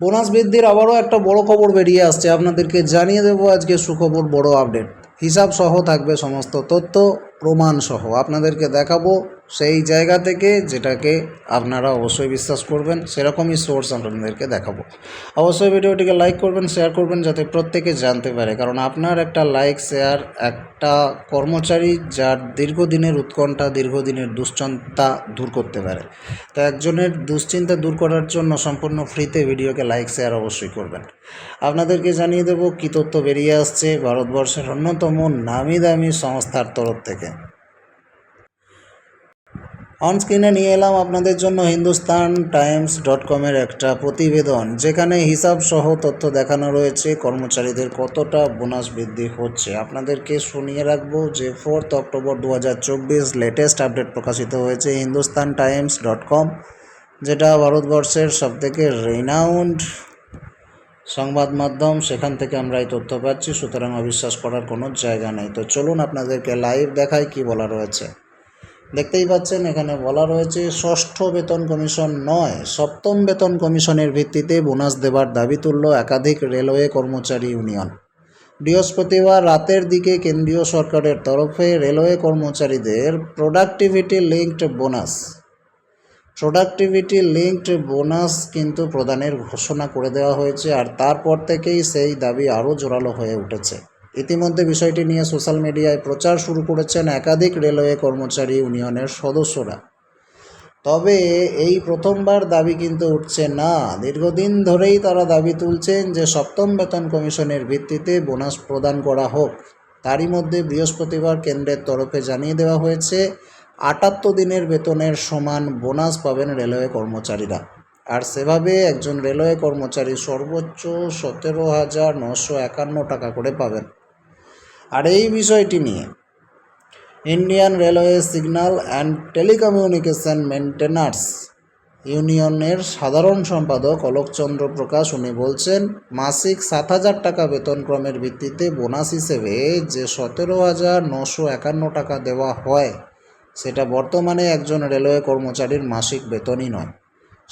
Bonus বৃদ্ধির আবারও একটা বড় খবর বেরিয়ে আসছে। আপনাদেরকে জানিয়ে দেবো আজকে সুখবর, বড় আপডেট। হিসাব সহ থাকবে সমস্ত তথ্য। প্রমাণ সহ আপনাদেরকে দেখাবো সেই জায়গা থেকে যেটাকে আপনারা অবশ্যই বিশ্বাস করবেন, সেরকমই সোর্স আপনাদেরকে দেখাবো। অবশ্যই ভিডিওটিকে লাইক করবেন শেয়ার করবেন, যাতে প্রত্যেকে জানতে পারে। কারণ আপনার একটা লাইক শেয়ার একটা কর্মচারী যার দীর্ঘদিনের উৎকণ্ঠা, দীর্ঘদিনের দুশ্চিন্তা দূর করতে পারে। তো একজনের দুশ্চিন্তা দূর করার জন্য সম্পূর্ণ ফ্রিতে ভিডিওকে লাইক শেয়ার অবশ্যই করবেন। আপনাদেরকে জানিয়ে দেবো কী তথ্য বেরিয়ে আসছে ভারতবর্ষের অন্যতম নামি দামি সংস্থার তরফ থেকে। অন স্ক্রিনে নিয়ে এলাম আপনাদের জন্য হিন্দুস্তান টাইমস ডট কমের একটা প্রতিবেদন, যেখানে হিসাব সহ তথ্য দেখানো রয়েছে কর্মচারীদের কতটা বোনাস বৃদ্ধি হচ্ছে। আপনাদেরকে শুনিয়ে রাখব যে ফোর্থ অক্টোবর দু হাজার চব্বিশ লেটেস্ট আপডেট প্রকাশিত হয়েছে হিন্দুস্তান টাইমস ডট কম, যেটা ভারতবর্ষের সবথেকে রেনাউন্ড সংবাদ মাধ্যম। সেখান থেকে আমরা এই তথ্য পাচ্ছি, সুতরাং অবিশ্বাস করার কোনো জায়গা নেই। তো চলুন আপনাদেরকে লাইভ দেখাই কি বলা রয়েছে। দেখতেই পাচ্ছেন, এখানে বলা রয়েছে ষষ্ঠ বেতন কমিশন নয়, সপ্তম বেতন কমিশনের ভিত্তিতে বোনাস দেবার দাবি তুলল একাধিক রেলওয়ে কর্মচারী ইউনিয়ন। বৃহস্পতিবার রাতের দিকে কেন্দ্রীয় সরকারের তরফে রেলওয়ে কর্মচারীদের productivity linked bonus. Productivity linked bonus কিন্তু প্রদানের ঘোষণা করে দেওয়া হয়েছে, আর তারপর থেকেই সেই দাবি আরও জোরালো হয়ে উঠেছে। ইতিমধ্যে বিষয়টি নিয়ে সোশ্যাল মিডিয়ায় প্রচার শুরু করেছেন একাধিক রেলওয়ে কর্মচারী ইউনিয়নের সদস্যরা। তবে এই প্রথমবার দাবি কিন্তু উঠছে না। দীর্ঘদিন ধরেই তারা দাবি তুলছেন যে সপ্তম বেতন কমিশনের ভিত্তিতে বোনাস প্রদান করা হোক। তারই মধ্যে বৃহস্পতিবার কেন্দ্রের তরফে জানিয়ে দেওয়া হয়েছে, আটাত্তর দিনের বেতনের সমান বোনাস পাবেন রেলওয়ে কর্মচারীরা। আর সেভাবে একজন রেলওয়ে কর্মচারী সর্বোচ্চ সতেরো হাজার নশো একান্ন টাকা করে পাবেন। আর এই বিষয়টি নিয়ে Indian railway signal and telecommunication maintainers ইউনিয়নের সাধারণ সম্পাদক অলোকচন্দ্র প্রকাশ, উনি বলছেন, মাসিক সাত হাজার টাকা বেতনক্রমের ভিত্তিতে বোনাস হিসেবে যে সতেরো হাজার নশো একান্ন টাকা দেওয়া হয়, সেটা বর্তমানে একজন রেলওয়ে কর্মচারীর মাসিক বেতনই নয়।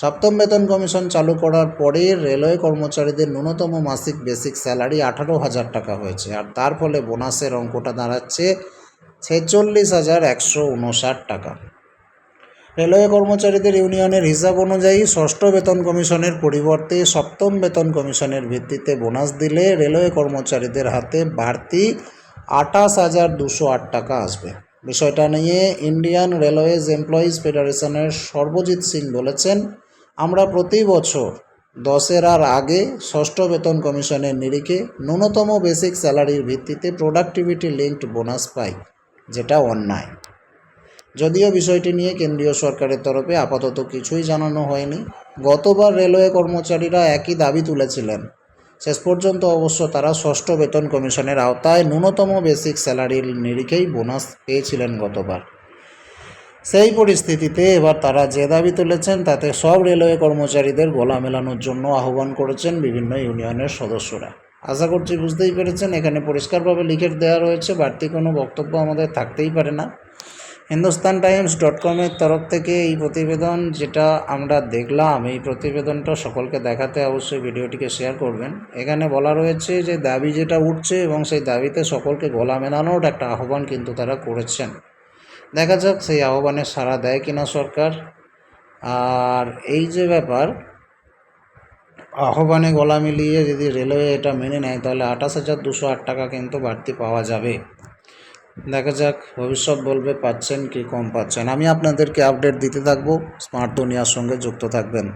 সপ্তম বেতন কমিশন চালু করার পরে রেলওয়ে কর্মচারীদের ন্যূনতম মাসিক বেসিক স্যালারি আঠারো হাজার টাকা হয়েছে। আর তার ফলে বোনাসের অঙ্কটা দাঁড়াচ্ছে ছেচল্লিশ হাজার একশো উনষাট টাকা। রেলওয়ে কর্মচারীদের ইউনিয়নের হিসাব অনুযায়ী ষষ্ঠ বেতন কমিশনের পরিবর্তে সপ্তম বেতন কমিশনের ভিত্তিতে বোনাস দিলে রেলওয়ে কর্মচারীদের হাতে বাড়তি আঠাশ হাজার দুশো আট টাকা আসবে। বিষয়টা নিয়ে ইন্ডিয়ান রেলওয়েজ এমপ্লয়িজ ফেডারেশনের সর্বজিৎ সিং বলেছেন আমরা প্রতি বছর দশেরার আগে ষষ্ঠ বেতন কমিশনের নিরিখে ন্যূনতম বেসিক স্যালারির ভিত্তিতে প্রোডাক্টিভিটি লিঙ্কড বোনাস পাই, যেটা অন্যায়। যদিও বিষয়টি নিয়ে কেন্দ্রীয় সরকারের তরফে আপাতত কিছুই জানানো হয়নি, গতবার রেলওয়ে কর্মচারীরা একই দাবি তুলেছিলেন। শেষ পর্যন্ত অবশ্য তারা ষষ্ঠ বেতন কমিশনের আওতায় ন্যূনতম বেসিক স্যালারির নিরিখেই বোনাস পেয়েছিলেন গতবার। সেই পরিস্থিতিতে এবার তারা যে দাবি তুলেছেন, তাতে সব রেলওয়ে কর্মচারীদের গলা মেলানোর জন্য আহ্বান করেছেন বিভিন্ন ইউনিয়নের সদস্যরা। আশা করছি বুঝতেই পেরেছেন, এখানে পরিষ্কারভাবে লিখে দেওয়া রয়েছে, বাড়তি কোনো বক্তব্য আমাদের থাকতেই পারে না। হিন্দুস্তান টাইমস ডট কমের তরফ থেকে এই প্রতিবেদন যেটা আমরা দেখলাম, এই প্রতিবেদনটা সকলকে দেখাতে অবশ্যই ভিডিওটিকে শেয়ার করবেন। এখানে বলা রয়েছে যে দাবি যেটা উঠছে এবং সেই দাবিতে সকলকে গলা মেলানোর একটা আহ্বান কিন্তু তারা করেছেন। দেখা যাক সেই আহ্বানে সাড়া দেয় কিনা সরকার। আর এই যে ব্যাপার, আহ্বানে গলা মিলিয়ে যদি রেলওয়ে এটা মেনে নেয়, তাহলে আঠাশ হাজার দুশো আট টাকা কিন্তু বাড়তি পাওয়া যাবে। দেখা যাক, ভবিষ্যৎ বলবে পাচ্ছেন কি কম পাচ্ছেন। আমি আপনাদেরকে আপডেট দিতে থাকব, স্মার্ট দুনিয়ার সঙ্গে যুক্ত থাকবেন।